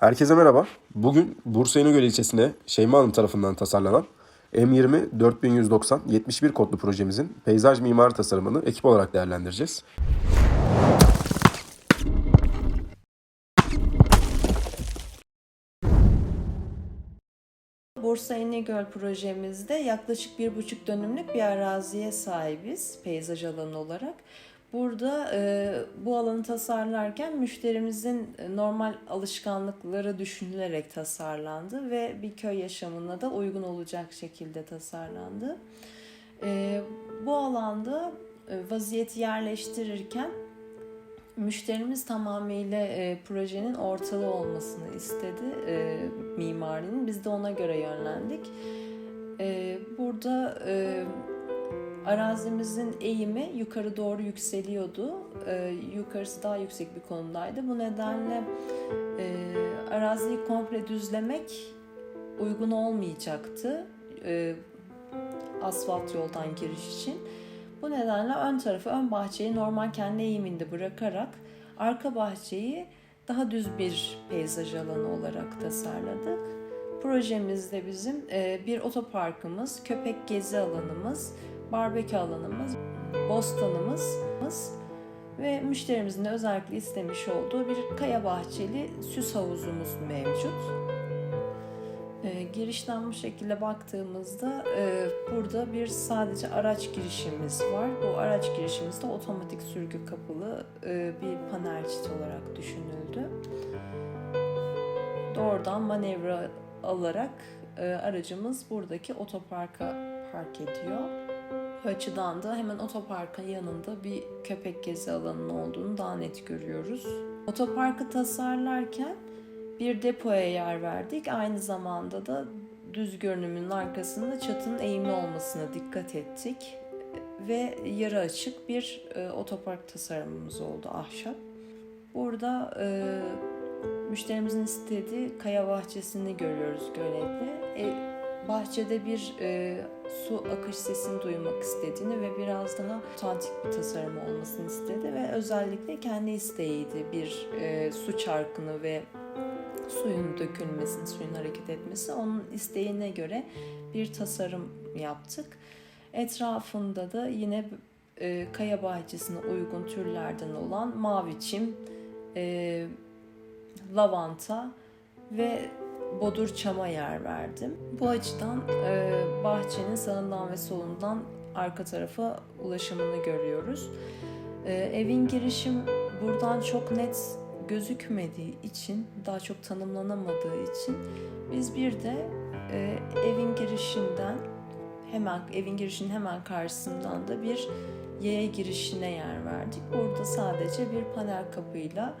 Herkese merhaba. Bugün Bursa İnegöl ilçesine Şeyma Hanım tarafından tasarlanan M20 4190 71 kodlu projemizin peyzaj mimari tasarımını ekip olarak değerlendireceğiz. Bursa İnegöl projemizde yaklaşık bir buçuk dönümlük bir araziye sahibiz peyzaj alanı olarak. Burada e, bu alanı tasarlarken müşterimizin normal alışkanlıkları düşünülerek tasarlandı ve bir köy yaşamına da uygun olacak şekilde tasarlandı. E, bu alanda e, vaziyeti yerleştirirken Müşterimiz tamamıyla e, projenin ortalı olmasını istedi e, mimarinin. Biz de ona göre yönlendik. E, burada e, arazimizin eğimi yukarı doğru yükseliyordu. E, yukarısı daha yüksek bir konumdaydı. Bu nedenle e, araziyi komple düzlemek uygun olmayacaktı. E, asfalt yoldan giriş için. Bu nedenle ön tarafı, ön bahçeyi normal kendi eğiminde bırakarak arka bahçeyi daha düz bir peyzaj alanı olarak tasarladık. Projemizde bizim e, bir otoparkımız, köpek gezi alanımız, barbekü alanımız, bostanımız ve müşterimizin de özellikle istemiş olduğu bir kaya bahçeli süs havuzumuz mevcut. E, girişten bu şekilde baktığımızda e, burada bir sadece araç girişimiz var. Bu araç girişimizde otomatik sürgü kapılı e, bir panel çit olarak düşünüldü. Doğrudan manevra alarak e, aracımız buradaki otoparka park ediyor. Açıdan da hemen otoparkın yanında bir köpek gezi alanının olduğunu daha net görüyoruz. Otoparkı tasarlarken bir depoya yer verdik. Aynı zamanda da düz görünümün arkasında çatının eğimli olmasına dikkat ettik. Ve yarı açık bir e, otopark tasarımımız oldu ahşap. Burada e, müşterimizin istediği kaya bahçesini görüyoruz göletle. E, bahçede bir e, su akış sesini duymak istediğini ve biraz daha otantik bir tasarım olmasını istedi ve özellikle kendi isteğiydi bir e, su çarkını ve suyun dökülmesini, suyun hareket etmesi onun isteğine göre bir tasarım yaptık. Etrafında da yine e, kaya bahçesine uygun türlerden olan mavi çim, e, lavanta ve bodur çama yer verdim. Bu açıdan e, bahçenin sağından ve solundan arka tarafa ulaşımını görüyoruz. E, evin girişim buradan çok net gözükmediği için, daha çok tanımlanamadığı için biz bir de e, evin girişinden hemen evin girişinin hemen karşısından da bir Y girişine yer verdik. Burada sadece bir panel kapıyla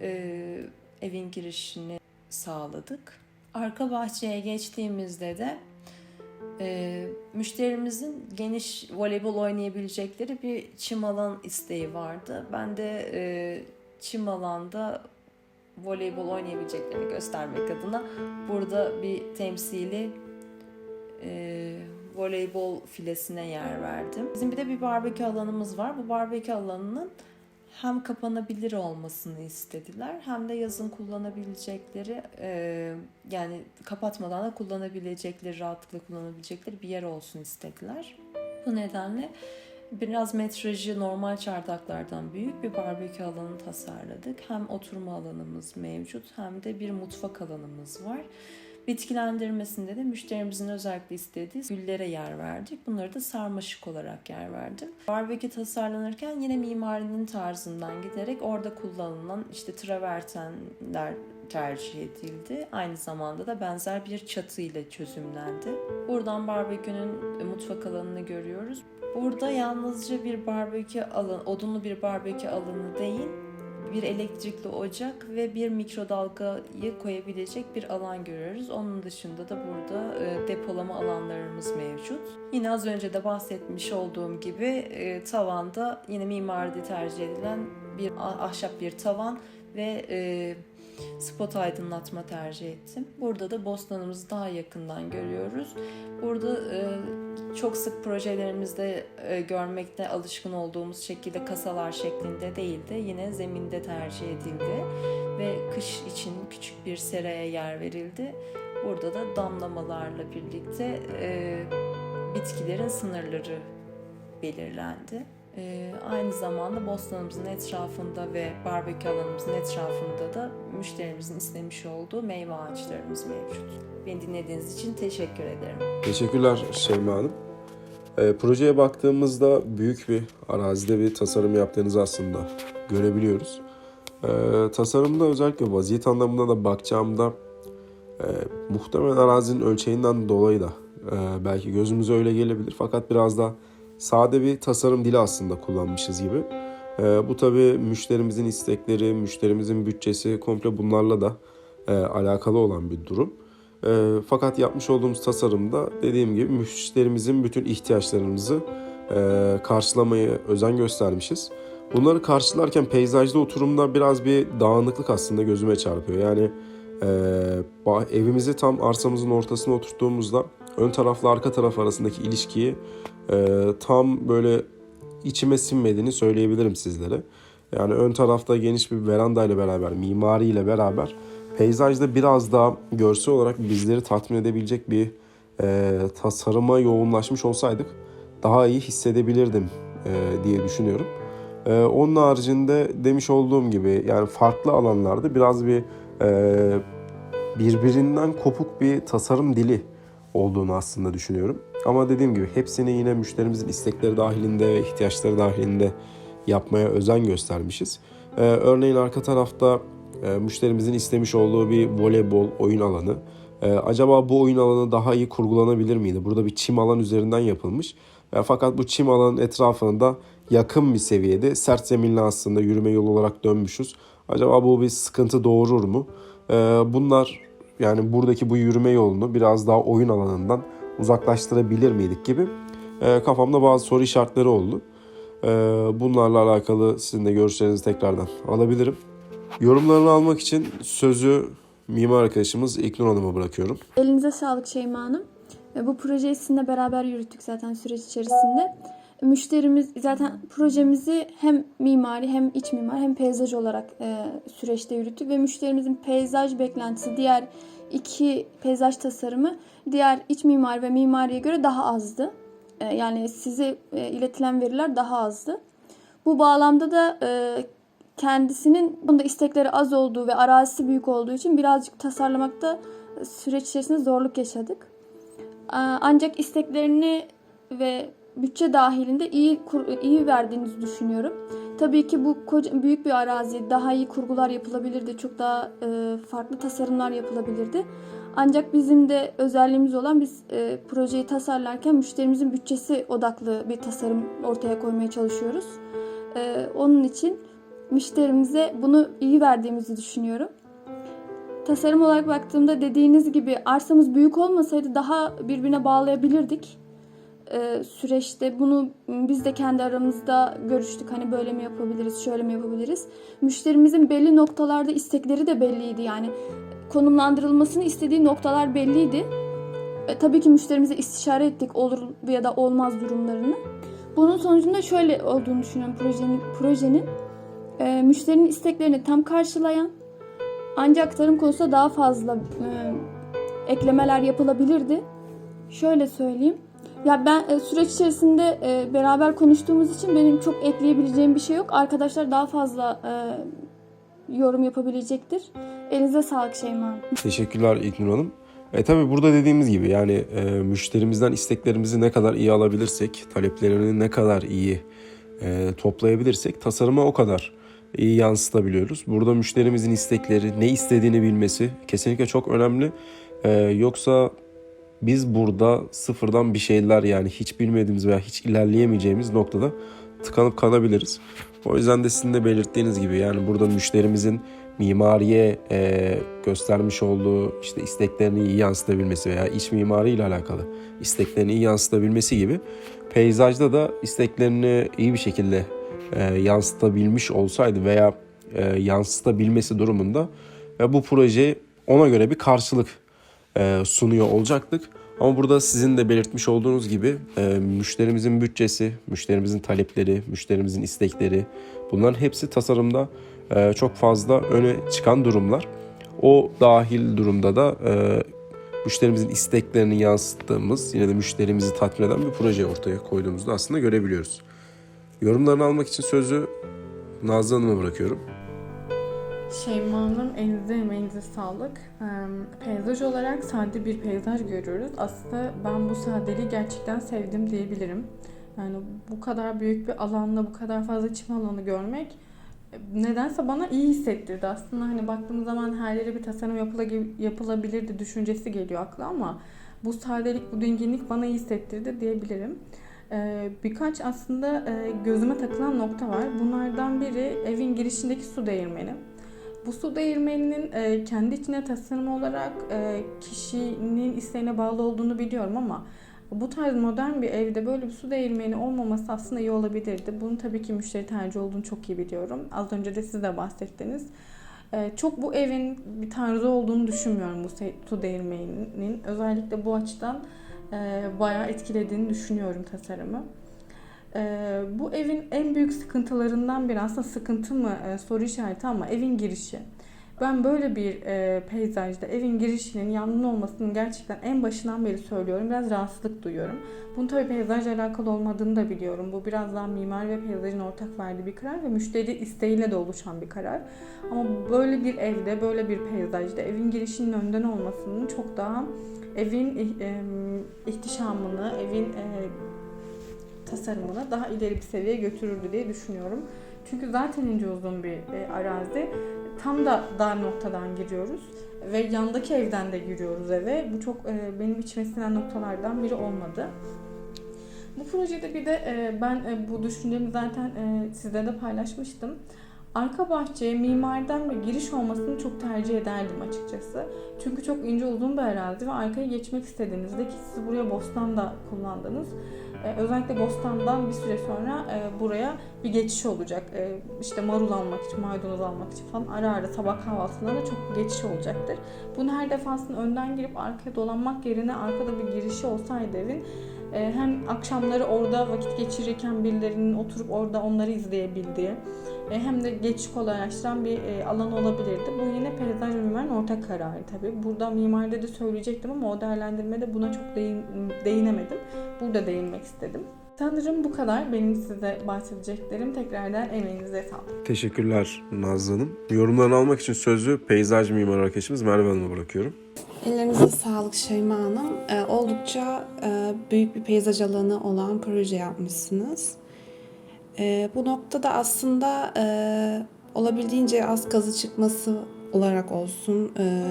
e, evin girişini sağladık. Arka bahçeye geçtiğimizde de e, müşterimizin geniş voleybol oynayabilecekleri bir çim alan isteği vardı. Ben de e, çim alanda voleybol oynayabileceklerini göstermek adına burada bir temsili e, voleybol filesine yer verdim. Bizim bir de bir barbekü alanımız var. Bu barbekü alanının hem kapanabilir olmasını istediler hem de yazın kullanabilecekleri e, yani kapatmadan da kullanabilecekleri rahatlıkla kullanabilecekleri bir yer olsun istediler. Bu nedenle biraz metrajı normal çardaklardan büyük bir barbekü alanı tasarladık. Hem oturma alanımız mevcut hem de bir mutfak alanımız var. Bitkilendirmesinde de müşterimizin özellikle istediği güllere yer verdik. Bunları da sarmaşık olarak yer verdim. Barbekü tasarlanırken yine mimarinin tarzından giderek orada kullanılan işte travertenler tercih edildi. Aynı zamanda da benzer bir çatı ile çözümlendi. Buradan barbekünün mutfak alanını görüyoruz. Burada yalnızca bir barbekü alanı, odunlu bir barbekü alanı değil, bir elektrikli ocak ve bir mikrodalgayı koyabilecek bir alan görüyoruz. Onun dışında da burada e, depolama alanlarımız mevcut. Yine az önce de bahsetmiş olduğum gibi e, tavanda yine mimaride tercih edilen bir ahşap bir tavan ve e, spot aydınlatma tercih ettim. Burada da bostanımızı daha yakından görüyoruz. Burada e, çok sık projelerimizde e, görmekte alışkın olduğumuz şekilde kasalar şeklinde değil de yine zeminde tercih edildi ve kış için küçük bir seraya yer verildi. Burada da damlamalarla birlikte e, bitkilerin sınırları belirlendi. E, aynı zamanda bostanımızın etrafında ve barbekü alanımızın etrafında da müşterimizin istemiş olduğu meyve ağaçlarımız mevcut. Beni dinlediğiniz için teşekkür ederim. Teşekkürler Şeyma Hanım. E, projeye baktığımızda büyük bir arazide bir tasarım yaptığınızı aslında görebiliyoruz. E, tasarımda özellikle vaziyet anlamında da bakacağımda e, muhtemelen arazinin ölçeğinden dolayı da e, belki gözümüze öyle gelebilir. Fakat biraz da sade bir tasarım dili aslında kullanmışız gibi. E, bu tabii müşterimizin istekleri, müşterimizin bütçesi komple bunlarla da e, alakalı olan bir durum. E, fakat yapmış olduğumuz tasarımda dediğim gibi müşterimizin bütün ihtiyaçlarımızı e, karşılamaya özen göstermişiz. Bunları karşılarken peyzajda oturumda biraz bir dağınıklık aslında gözüme çarpıyor. Yani e, evimizi tam arsamızın ortasına oturttuğumuzda ön tarafla arka taraf arasındaki ilişkiyi tam böyle içime sinmediğini söyleyebilirim sizlere. Yani ön tarafta geniş bir veranda ile beraber, mimari ile beraber peyzajda biraz daha görsel olarak bizleri tatmin edebilecek bir e, tasarıma yoğunlaşmış olsaydık daha iyi hissedebilirdim e, diye düşünüyorum. E, onun haricinde demiş olduğum gibi yani farklı alanlarda biraz bir e, birbirinden kopuk bir tasarım dili olduğunu aslında düşünüyorum. Ama dediğim gibi hepsini yine müşterimizin istekleri dahilinde ve ihtiyaçları dahilinde yapmaya özen göstermişiz. Ee, örneğin arka tarafta e, müşterimizin istemiş olduğu bir voleybol oyun alanı. Ee, acaba bu oyun alanı daha iyi kurgulanabilir miydi? Burada bir çim alan üzerinden yapılmış. E, fakat bu çim alanın etrafını da yakın bir seviyede sert zeminle aslında yürüme yolu olarak dönmüşüz. Acaba bu bir sıkıntı doğurur mu? Ee, bunlar yani buradaki bu yürüme yolunu biraz daha oyun alanından uzaklaştırabilir miydik gibi e, kafamda bazı soru işaretleri oldu. E, bunlarla alakalı sizin de görüşlerinizi tekrardan alabilirim. Yorumlarını almak için sözü mimar arkadaşımız İknur Hanım'a bırakıyorum. Elinize sağlık Şeyma Hanım. E, Bu projeyi sizinle beraber yürüttük zaten süreç içerisinde. Müşterimiz zaten projemizi hem mimari hem iç mimar hem peyzaj olarak e, süreçte yürüttük ve müşterimizin peyzaj beklentisi diğer iki peyzaj tasarımı diğer iç mimari ve mimariye göre daha azdı. E, yani size e, iletilen veriler daha azdı. Bu bağlamda da e, kendisinin bunda istekleri az olduğu ve arazisi büyük olduğu için birazcık tasarlamakta süreç içerisinde zorluk yaşadık. Aa, Ancak isteklerini ve bütçe dahilinde iyi iyi verdiğinizi düşünüyorum. Tabii ki bu koca, büyük bir arazi, daha iyi kurgular yapılabilirdi, çok daha e, farklı tasarımlar yapılabilirdi. Ancak bizim de özelliğimiz olan biz e, projeyi tasarlarken müşterimizin bütçesi odaklı bir tasarım ortaya koymaya çalışıyoruz. E, onun için müşterimize bunu iyi verdiğimizi düşünüyorum. Tasarım olarak baktığımda dediğiniz gibi arsamız büyük olmasaydı daha birbirine bağlayabilirdik. Ee, süreçte bunu biz de kendi aramızda görüştük. Hani böyle mi yapabiliriz, şöyle mi yapabiliriz? Müşterimizin belli noktalarda istekleri de belliydi. Yani konumlandırılmasını istediği noktalar belliydi. E, tabii ki müşterimize istişare ettik olur ya da olmaz durumlarını. Bunun sonucunda şöyle olduğunu düşünüyorum projenin. projenin e, müşterinin isteklerini tam karşılayan ancak tarım konusunda daha fazla e, eklemeler yapılabilirdi. Şöyle söyleyeyim. Ya ben e, süreç içerisinde e, beraber konuştuğumuz için benim çok ekleyebileceğim bir şey yok. Arkadaşlar daha fazla e, yorum yapabilecektir. Elinize sağlık Şeyma Hanım. Teşekkürler İlknur Hanım. E tabi burada dediğimiz gibi yani e, müşterimizden isteklerimizi ne kadar iyi alabilirsek, taleplerini ne kadar iyi e, toplayabilirsek tasarıma o kadar iyi yansıtabiliyoruz. Burada müşterimizin istekleri, ne istediğini bilmesi kesinlikle çok önemli. E, yoksa biz burada sıfırdan bir şeyler yani hiç bilmediğimiz veya hiç ilerleyemeyeceğimiz noktada tıkanıp kalabiliriz. O yüzden de sizin de belirttiğiniz gibi yani burada müşterimizin mimariye e, göstermiş olduğu işte isteklerini iyi yansıtabilmesi veya iç mimari ile alakalı isteklerini iyi yansıtabilmesi gibi peyzajda da isteklerini iyi bir şekilde e, yansıtabilmiş olsaydı veya e, yansıtabilmesi durumunda ve bu projeyi ona göre bir karşılık sunuyor olacaktık. Ama burada sizin de belirtmiş olduğunuz gibi e, müşterimizin bütçesi, müşterimizin talepleri, müşterimizin istekleri bunların hepsi tasarımda e, çok fazla öne çıkan durumlar. O dahil durumda da e, müşterimizin isteklerini yansıttığımız, yine de müşterimizi tatmin eden bir proje ortaya koyduğumuzda aslında görebiliyoruz. Yorumlarını almak için sözü Nazlı Hanım'a bırakıyorum. Şeyma Hanım elinize emeğinize sağlık. Peyzaj olarak sade bir peyzaj görüyoruz. Aslında ben bu sadeliği gerçekten sevdim diyebilirim. Yani bu kadar büyük bir alanda bu kadar fazla çim alanı görmek e, nedense bana iyi hissettirdi. Aslında hani baktığımız zaman her yere bir tasarım yapıla- yapılabilirdi düşüncesi geliyor akla ama bu sadelik, bu dinginlik bana iyi hissettirdi diyebilirim. Ee, birkaç aslında e, gözüme takılan nokta var. Bunlardan biri evin girişindeki su değirmeni. Bu su değirmeninin e, kendi içine tasarım olarak e, kişinin isteğine bağlı olduğunu biliyorum ama bu tarz modern bir evde böyle bir su değirmeni olmaması aslında iyi olabilirdi. Bunun tabii ki müşteri tercih olduğunu çok iyi biliyorum. Az önce de siz de bahsettiniz. E, çok bu evin bir tarzı olduğunu düşünmüyorum bu su değirmeninin. Özellikle bu açıdan e, bayağı etkilediğini düşünüyorum tasarımı. Ee, bu evin en büyük sıkıntılarından biri aslında sıkıntı mı e, soru işareti ama evin girişi. Ben böyle bir e, peyzajda evin girişinin yanlı olmasının gerçekten en başından beri söylüyorum. Biraz rahatsızlık duyuyorum. Bunun tabii peyzajla alakalı olmadığını da biliyorum. Bu biraz daha mimar ve peyzajın ortak verdiği bir karar ve müşteri isteğiyle de oluşan bir karar. Ama böyle bir evde, böyle bir peyzajda evin girişinin önden olmasının çok daha evin e, ihtişamını, evin e, tasarımını daha ileri bir seviyeye götürürdü diye düşünüyorum. Çünkü zaten ince uzun bir e, arazi. Tam da dar noktadan giriyoruz ve yandaki evden de giriyoruz eve. Bu çok e, benim içime sinen noktalardan biri olmadı. Bu projede bir de e, ben e, bu düşüncemi zaten e, sizle de paylaşmıştım. Arka bahçeye mimariden ve giriş olmasını çok tercih ederdim açıkçası. Çünkü çok ince uzun bir arazi ve arkaya geçmek istediğinizde ki siz buraya bostan da kullandınız. Ee, özellikle Bostan'dan bir süre sonra e, buraya bir geçiş olacak. E, işte marul almak için, maydanoz almak için falan ara ara sabah kahvaltılarında çok geçiş olacaktır. Bunu her defasında önden girip arkaya dolanmak yerine arkada bir girişi olsaydı evin e, hem akşamları orada vakit geçirirken birilerinin oturup orada onları izleyebildiği e, hem de geçiş kolaylaştıran bir e, alan olabilirdi. Bu yine peyzaj ve mimarın ortak kararı tabii. Burada mimaride de söyleyecektim ama o değerlendirmede buna çok değin, değinemedim. Burada değinmek istedim. Sanırım bu kadar benim size bahsedeceklerim. Tekrardan emeğinize sağlık. Teşekkürler Nazlı Hanım. Yorumlarını almak için sözü peyzaj mimarı arkadaşımız Merve Hanım'a bırakıyorum. Ellerinize sağlık Şeyma Hanım. Ee, oldukça e, büyük bir peyzaj alanı olan proje yapmışsınız. Ee, bu noktada aslında e, olabildiğince az kazı çıkması olarak olsun, e,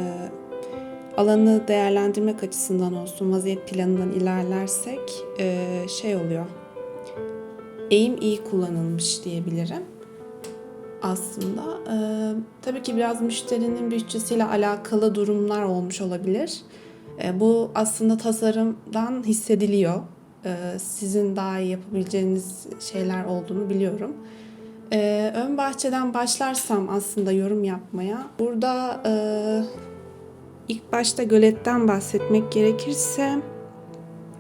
alanı değerlendirmek açısından olsun, vaziyet planından ilerlersek e, şey oluyor. Eğim iyi kullanılmış diyebilirim aslında. Ee, tabii ki biraz müşterinin bütçesiyle alakalı durumlar olmuş olabilir. Ee, bu aslında tasarımdan hissediliyor. Ee, sizin daha iyi yapabileceğiniz şeyler olduğunu biliyorum. Ee, ön bahçeden başlarsam aslında yorum yapmaya. Burada e, ilk başta göletten bahsetmek gerekirse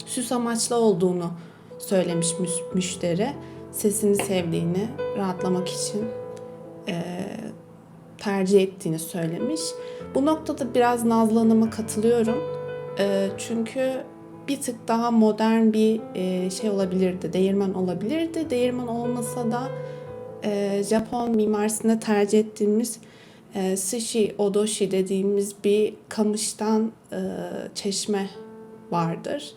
süs amaçlı olduğunu söylemiş müş- müşteri. Sesini sevdiğini, rahatlamak için e, tercih ettiğini söylemiş. Bu noktada biraz Nazlı Hanım'a katılıyorum. E, çünkü bir tık daha modern bir e, şey olabilirdi, değirmen olabilirdi. Değirmen olmasa da e, Japon mimarisinde tercih ettiğimiz e, sushi odoshi dediğimiz bir kamıştan e, çeşme vardır.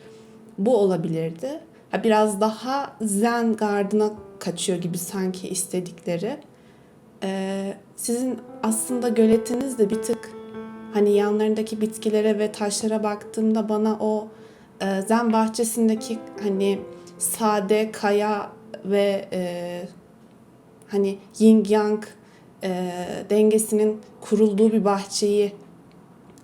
Bu olabilirdi. Biraz daha zen gardına kaçıyor gibi sanki istedikleri. Ee, sizin aslında göletiniz de bir tık hani yanlarındaki bitkilere ve taşlara baktığımda bana o e, zen bahçesindeki hani sade kaya ve e, hani yin yang e, dengesinin kurulduğu bir bahçeyi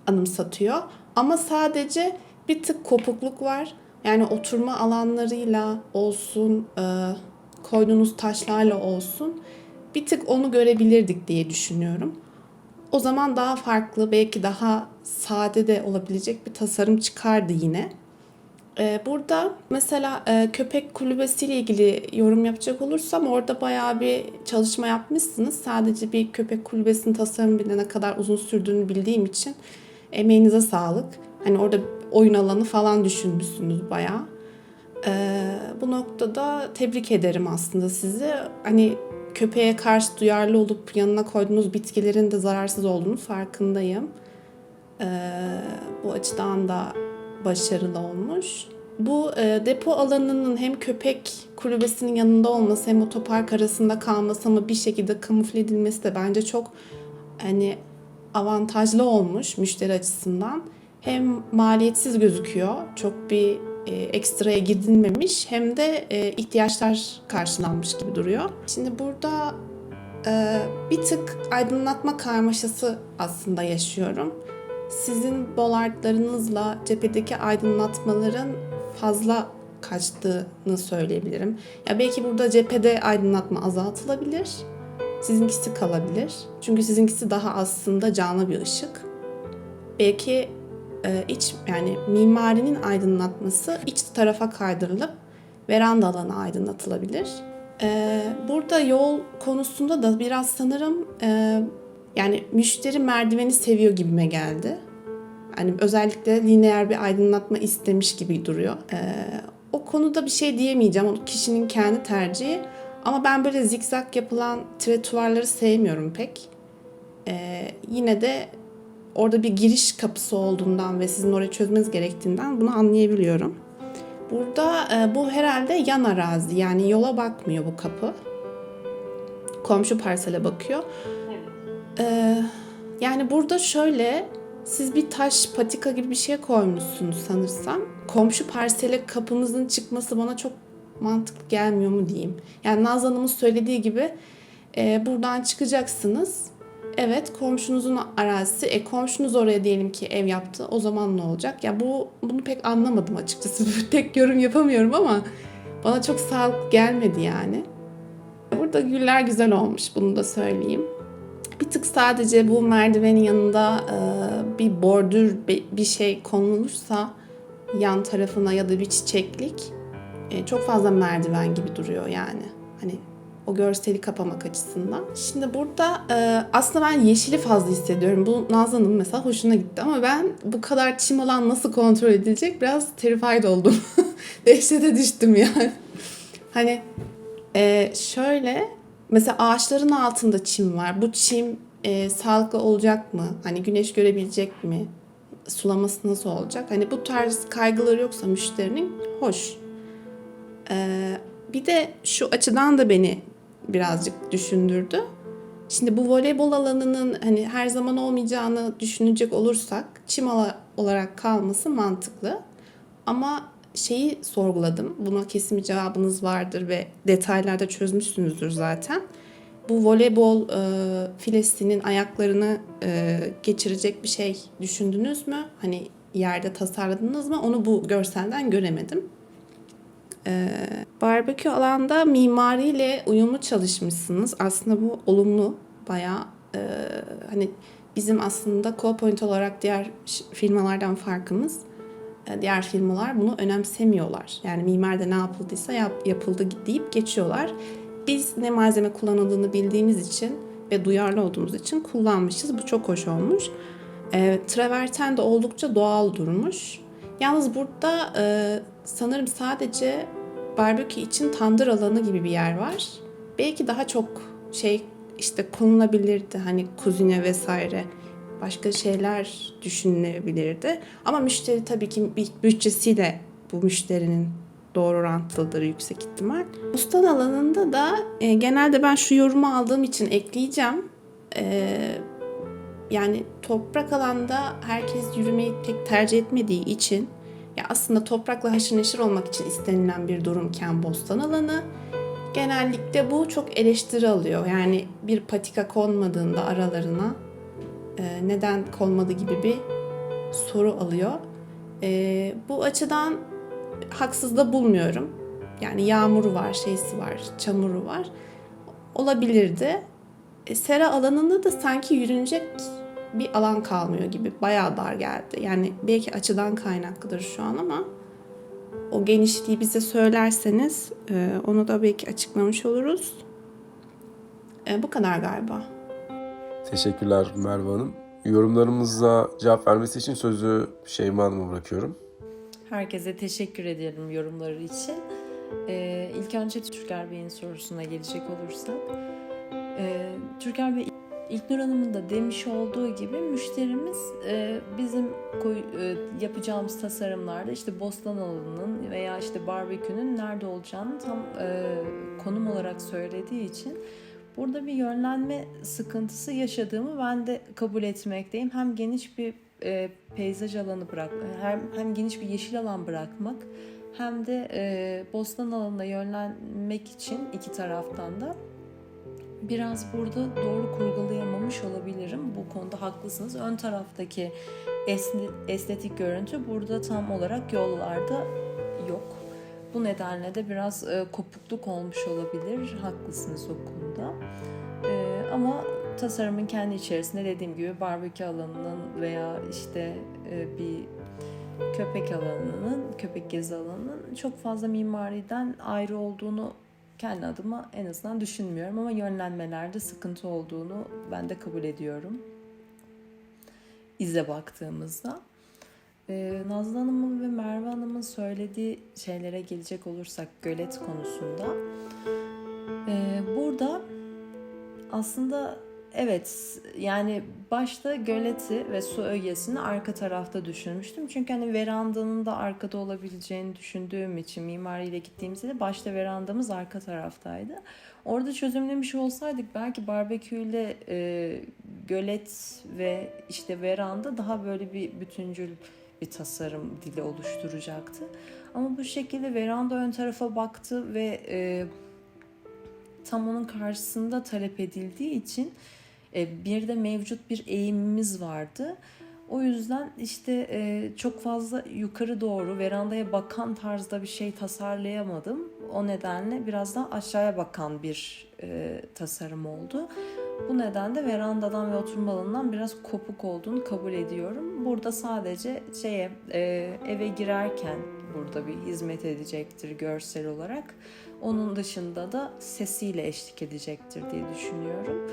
anımsatıyor. Ama sadece bir tık kopukluk var. Yani oturma alanlarıyla olsun, e, koyduğunuz taşlarla olsun bir tık onu görebilirdik diye düşünüyorum. o zaman daha farklı, belki daha sade de olabilecek bir tasarım çıkardı yine. Ee, burada mesela e, köpek kulübesiyle ilgili yorum yapacak olursam orada bayağı bir çalışma yapmışsınız. Sadece bir köpek kulübesinin tasarımı bile ne kadar uzun sürdüğünü bildiğim için emeğinize sağlık. Hani orada oyun alanı falan düşünmüşsünüz bayağı. Ee, bu noktada tebrik ederim aslında sizi. Hani köpeğe karşı duyarlı olup yanına koyduğunuz bitkilerin de zararsız olduğunu farkındayım. Ee, bu açıdan da başarılı olmuş. Bu e, depo alanının hem köpek kulübesinin yanında olması hem otopark arasında kalması ama bir şekilde kamufle edilmesi de bence çok hani avantajlı olmuş müşteri açısından. Hem maliyetsiz gözüküyor, çok bir e, ekstraya gidilmemiş hem de e, ihtiyaçlar karşılanmış gibi duruyor. Şimdi burada e, bir tık aydınlatma karmaşası aslında yaşıyorum. Sizin bolardlarınızla cephedeki aydınlatmaların fazla kaçtığını söyleyebilirim. Ya belki burada cephede aydınlatma azaltılabilir. Sizinkisi kalabilir. Çünkü sizinkisi daha aslında canlı bir ışık. Belki e, iç yani mimarinin aydınlatması iç tarafa kaydırılıp veranda alanı aydınlatılabilir. E, burada yol konusunda da biraz sanırım e, yani müşteri merdiveni seviyor gibime geldi. Hani özellikle lineer bir aydınlatma istemiş gibi duruyor. E, o konuda bir şey diyemeyeceğim. O kişinin kendi tercihi. Ama ben böyle zikzak yapılan tretuarları sevmiyorum pek. E, yine de orada bir giriş kapısı olduğundan ve sizin orayı çözmeniz gerektiğinden bunu anlayabiliyorum. Burada e, bu herhalde yan arazi yani yola bakmıyor bu kapı. Komşu parsele bakıyor. E, yani burada şöyle siz bir taş patika gibi bir şey koymuşsunuz sanırsam. Komşu parsele kapınızın çıkması bana çok mantıklı gelmiyor mu diyeyim. Yani Nazlı Hanım'ın söylediği gibi e, buradan çıkacaksınız. Evet komşunuzun arazisi. E komşunuz oraya diyelim ki ev yaptı. O zaman ne olacak? Ya bu bunu pek anlamadım açıkçası. Tek yorum yapamıyorum ama bana çok sağlıklı gelmedi yani. Burada güller güzel olmuş bunu da söyleyeyim. Bir tık sadece bu merdivenin yanında e, bir bordür bir şey konulursa yan tarafına ya da bir çiçeklik e, çok fazla merdiven gibi duruyor yani. Hani o görseli kapamak açısından. Şimdi burada e, aslında ben yeşili fazla hissediyorum. Bu Nazlı'nın mesela hoşuna gitti ama ben bu kadar çim alan nasıl kontrol edilecek biraz terrified oldum. Dehşete düştüm yani. Hani e, şöyle mesela ağaçların altında çim var. Bu çim e, sağlıklı olacak mı? Hani güneş görebilecek mi? Sulaması nasıl olacak? Hani bu tarz kaygıları yoksa müşterinin hoş. Ee, bir de şu açıdan da beni birazcık düşündürdü. Şimdi bu voleybol alanının hani her zaman olmayacağını düşünecek olursak çim olarak kalması mantıklı. Ama şeyi sorguladım. Buna kesin bir cevabınız vardır ve detaylarda çözmüşsünüzdür zaten. Bu voleybol e, filesinin ayaklarını e, geçirecek bir şey düşündünüz mü? Hani yerde tasarladınız mı? Onu bu görselden göremedim. Ee, barbekü alanda mimariyle uyumlu çalışmışsınız. Aslında bu olumlu bayağı e, hani bizim aslında co-point olarak diğer firmalardan farkımız e, diğer firmalar bunu önemsemiyorlar. Yani mimerde ne yapıldıysa yap, yapıldı deyip geçiyorlar. Biz ne malzeme kullanıldığını bildiğimiz için ve duyarlı olduğumuz için kullanmışız. Bu çok hoş olmuş. E, traverten de oldukça doğal durmuş. Yalnız burada e, sanırım sadece barbekü için tandır alanı gibi bir yer var. Belki daha çok şey işte konulabilirdi hani kuzine vesaire başka şeyler düşünülebilirdi. Ama müşteri tabii ki bütçesiyle bu müşterinin doğru orantılıdır yüksek ihtimal. Bustan alanında da e, genelde ben şu yorumu aldığım için ekleyeceğim. E, yani toprak alanda herkes yürümeyi pek tercih etmediği için ya aslında toprakla haşır neşir olmak için istenilen bir durumken bostan alanı genellikle bu çok eleştiri alıyor. Yani bir patika konmadığında aralarına e, neden konmadı gibi bir soru alıyor. E, bu açıdan haksız da bulmuyorum. Yani yağmuru var, şeysi var, çamuru var. Olabilirdi. E, sera alanında da sanki yürünecek bir alan kalmıyor gibi. Bayağı dar geldi. Yani belki açıdan kaynaklıdır şu an ama o genişliği bize söylerseniz e, onu da belki açıklamış oluruz. E, bu kadar galiba. Teşekkürler Merve Hanım. Yorumlarımıza cevap vermesi için sözü Şeyma Hanım'a bırakıyorum. Herkese teşekkür ederim yorumları için. Ee, ilk önce Türker Bey'in sorusuna gelecek olursak. Ee, Türker Bey İlknur Hanım'ın da demiş olduğu gibi müşterimiz e, bizim koy, e, yapacağımız tasarımlarda işte bostan alanının veya işte barbekünün nerede olacağını tam e, konum olarak söylediği için burada bir yönlenme sıkıntısı yaşadığımı ben de kabul etmekteyim. Hem geniş bir e, peyzaj alanı bırak, hem, hem geniş bir yeşil alan bırakmak hem de e, bostan alanına yönlenmek için iki taraftan da biraz burada doğru kurgulayamamış olabilirim. Bu konuda haklısınız. Ön taraftaki estetik görüntü burada tam olarak yollarda yok. Bu nedenle de biraz e, kopukluk olmuş olabilir. Haklısınız o konuda. E, ama tasarımın kendi içerisinde dediğim gibi barbekü alanının veya işte e, bir köpek alanının, köpek gezi alanının çok fazla mimariden ayrı olduğunu kendi adıma en azından düşünmüyorum ama yönlenmelerde sıkıntı olduğunu ben de kabul ediyorum. İze baktığımızda. Ee, Nazlı Hanım'ın ve Merve Hanım'ın söylediği şeylere gelecek olursak gölet konusunda. Ee, burada aslında evet yani başta göleti ve su ögesini arka tarafta düşünmüştüm. Çünkü hani verandanın da arkada olabileceğini düşündüğüm için mimariyle gittiğimizde de başta verandamız arka taraftaydı. Orada çözümlemiş olsaydık belki barbeküyle e, gölet ve işte veranda daha böyle bir bütüncül bir tasarım dili oluşturacaktı. Ama bu şekilde veranda ön tarafa baktı ve e, tam onun karşısında talep edildiği için e, bir de mevcut bir eğimimiz vardı. O yüzden işte e, çok fazla yukarı doğru verandaya bakan tarzda bir şey tasarlayamadım. O nedenle biraz daha aşağıya bakan bir e, tasarım oldu. Bu nedenle verandadan ve oturma alanından biraz kopuk olduğunu kabul ediyorum. Burada sadece şeye e, eve girerken burada bir hizmet edecektir görsel olarak. Onun dışında da sesiyle eşlik edecektir diye düşünüyorum.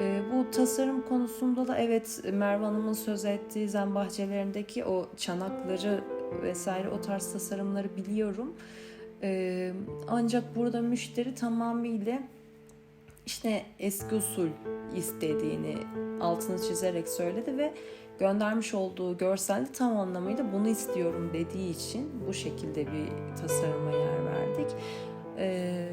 E, bu tasarım konusunda da evet Merve Hanım'ın söz ettiği zen bahçelerindeki o çanakları vesaire o tarz tasarımları biliyorum. E, ancak burada müşteri tamamıyla işte eski usul istediğini altını çizerek söyledi ve göndermiş olduğu görselde tam anlamıyla bunu istiyorum dediği için bu şekilde bir tasarıma yer verdik. Ee,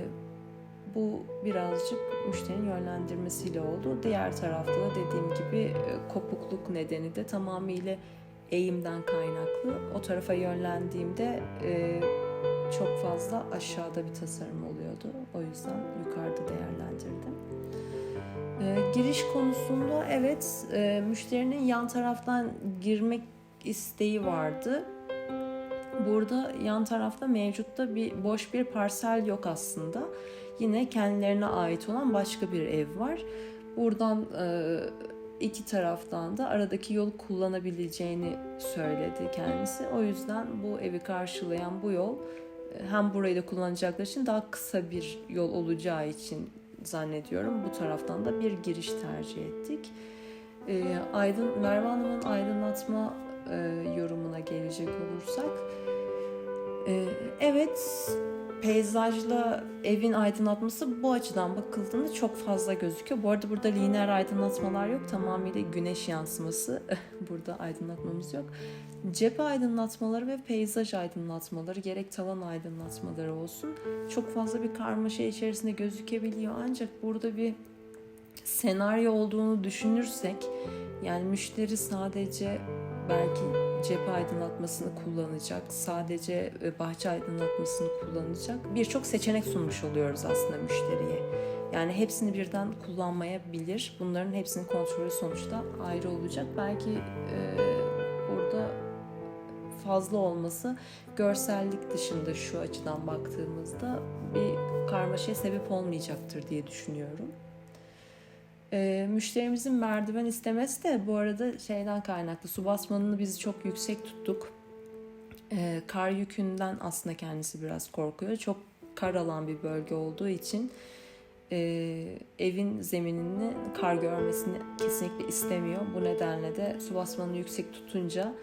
bu birazcık müşterinin yönlendirmesiyle oldu. Diğer tarafta da dediğim gibi e, kopukluk nedeni de tamamıyla eğimden kaynaklı. O tarafa yönlendiğimde e, çok fazla aşağıda bir tasarım oluyordu. O yüzden yukarıda değerlendirdim. E, giriş konusunda evet e, müşterinin yan taraftan girmek isteği vardı. Burada yan tarafta mevcutta bir boş bir parsel yok aslında. Yine kendilerine ait olan başka bir ev var. Buradan e, iki taraftan da aradaki yolu kullanabileceğini söyledi kendisi. O yüzden bu evi karşılayan bu yol hem burayı da kullanacaklar için daha kısa bir yol olacağı için zannediyorum. Bu taraftan da bir giriş tercih ettik. E, Aydın Merve Hanım'ın aydınlatma e, yorumuna gelecek olursak, e, evet peyzajla evin aydınlatması bu açıdan bakıldığında çok fazla gözüküyor. Bu arada burada lineer aydınlatmalar yok. Tamamıyla güneş yansıması. burada aydınlatmamız yok. Cephe aydınlatmaları ve peyzaj aydınlatmaları gerek tavan aydınlatmaları olsun. Çok fazla bir karmaşa içerisinde gözükebiliyor. Ancak burada bir senaryo olduğunu düşünürsek yani müşteri sadece belki cephe aydınlatmasını kullanacak, sadece e, bahçe aydınlatmasını kullanacak birçok seçenek sunmuş oluyoruz aslında müşteriye. Yani hepsini birden kullanmayabilir. Bunların hepsinin kontrolü sonuçta ayrı olacak. Belki e, burada fazla olması görsellik dışında şu açıdan baktığımızda bir karmaşaya sebep olmayacaktır diye düşünüyorum. E, müşterimizin merdiven istemesi de bu arada şeyden kaynaklı. Su basmanını biz çok yüksek tuttuk. E, kar yükünden aslında kendisi biraz korkuyor. Çok kar alan bir bölge olduğu için e, evin zeminini kar görmesini kesinlikle istemiyor. Bu nedenle de su basmanını yüksek tutunca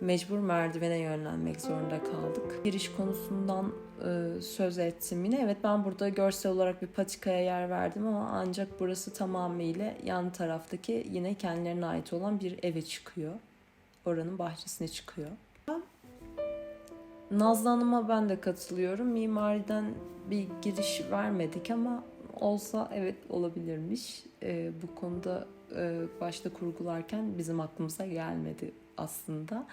mecbur merdivene yönlenmek zorunda kaldık. Giriş konusundan e, söz ettim yine. Evet ben burada görsel olarak bir patikaya yer verdim ama ancak burası tamamıyla yan taraftaki yine kendilerine ait olan bir eve çıkıyor. Oranın bahçesine çıkıyor. Nazlı Hanım'a ben de katılıyorum. Mimariden bir giriş vermedik ama olsa evet olabilirmiş. Ee, bu konuda e, başta kurgularken bizim aklımıza gelmedi aslında.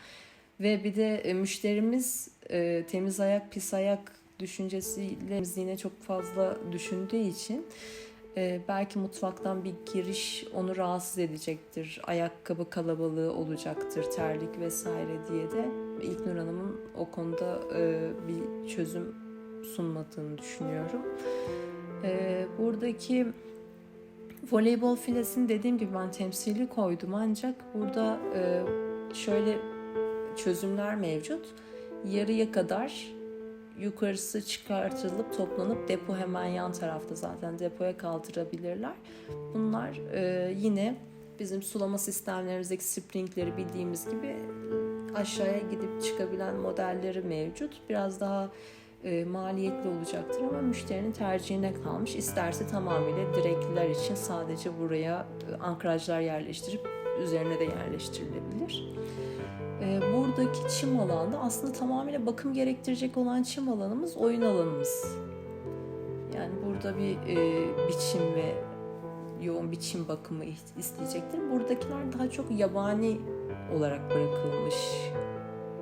Ve bir de e, müşterimiz e, temiz ayak pis ayak düşüncesiyle yine çok fazla düşündüğü için e, belki mutfaktan bir giriş onu rahatsız edecektir. Ayakkabı kalabalığı olacaktır, terlik vesaire diye de İlknur Hanım'ın o konuda e, bir çözüm sunmadığını düşünüyorum. E, buradaki voleybol filesini dediğim gibi ben temsili koydum ancak burada e, şöyle çözümler mevcut. Yarıya kadar yukarısı çıkartılıp toplanıp depo hemen yan tarafta zaten depoya kaldırabilirler. Bunlar e, yine bizim sulama sistemlerimizdeki springleri bildiğimiz gibi aşağıya gidip çıkabilen modelleri mevcut. Biraz daha e, maliyetli olacaktır ama müşterinin tercihine kalmış. İsterse tamamıyla direkliler için sadece buraya e, ankrajlar yerleştirip üzerine de yerleştirilebilir. E, buradaki çim alanda aslında tamamıyla bakım gerektirecek olan çim alanımız oyun alanımız. Yani burada bir e, biçim ve yoğun biçim bakımı isteyecektir. Buradakiler daha çok yabani olarak bırakılmış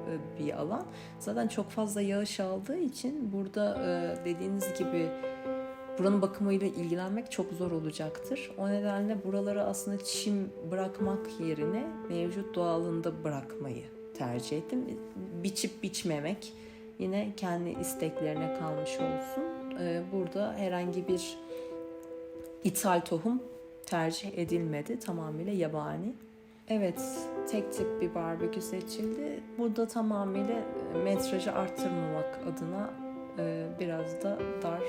e, bir alan. Zaten çok fazla yağış aldığı için burada e, dediğiniz gibi buranın bakımıyla ilgilenmek çok zor olacaktır. O nedenle buraları aslında çim bırakmak yerine mevcut doğalında bırakmayı tercih ettim. Biçip biçmemek yine kendi isteklerine kalmış olsun. E, burada herhangi bir ithal tohum tercih edilmedi. Tamamıyla yabani. Evet, tek tip bir barbekü seçildi. Burada tamamıyla metrajı arttırmamak adına e, biraz da dar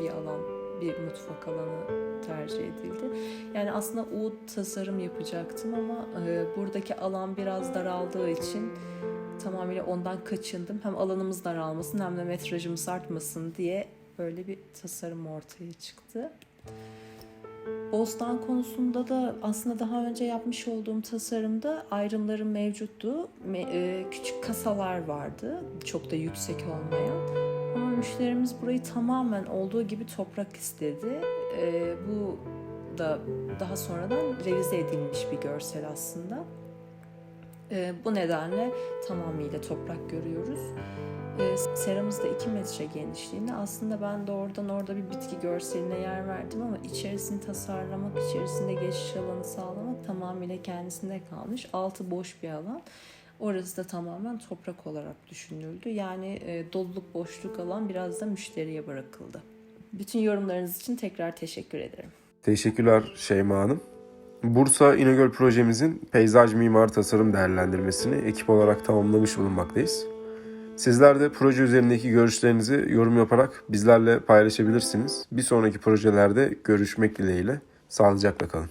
bir alan, bir mutfak alanı tercih edildi. Yani aslında U tasarım yapacaktım ama e, buradaki alan biraz daraldığı için tamamıyla ondan kaçındım. Hem alanımız daralmasın hem de metrajımız artmasın diye böyle bir tasarım ortaya çıktı. Bostan konusunda da aslında daha önce yapmış olduğum tasarımda ayrımların mevcuttu. Me- e, küçük kasalar vardı, çok da yüksek olmayan. Müşterimiz burayı tamamen olduğu gibi toprak istedi. E, bu da daha sonradan revize edilmiş bir görsel aslında. E, bu nedenle tamamıyla toprak görüyoruz. E, seramız da 2 metre genişliğinde. Aslında ben de oradan orada bir bitki görseline yer verdim ama içerisini tasarlamak, içerisinde geçiş alanı sağlamak tamamıyla kendisinde kalmış. Altı boş bir alan. Orası da tamamen toprak olarak düşünüldü. Yani e, doluluk, boşluk alan biraz da müşteriye bırakıldı. Bütün yorumlarınız için tekrar teşekkür ederim. Teşekkürler Şeyma Hanım. Bursa İnegöl projemizin peyzaj mimar tasarım değerlendirmesini ekip olarak tamamlamış bulunmaktayız. Sizler de proje üzerindeki görüşlerinizi yorum yaparak bizlerle paylaşabilirsiniz. Bir sonraki projelerde görüşmek dileğiyle. Sağlıcakla kalın.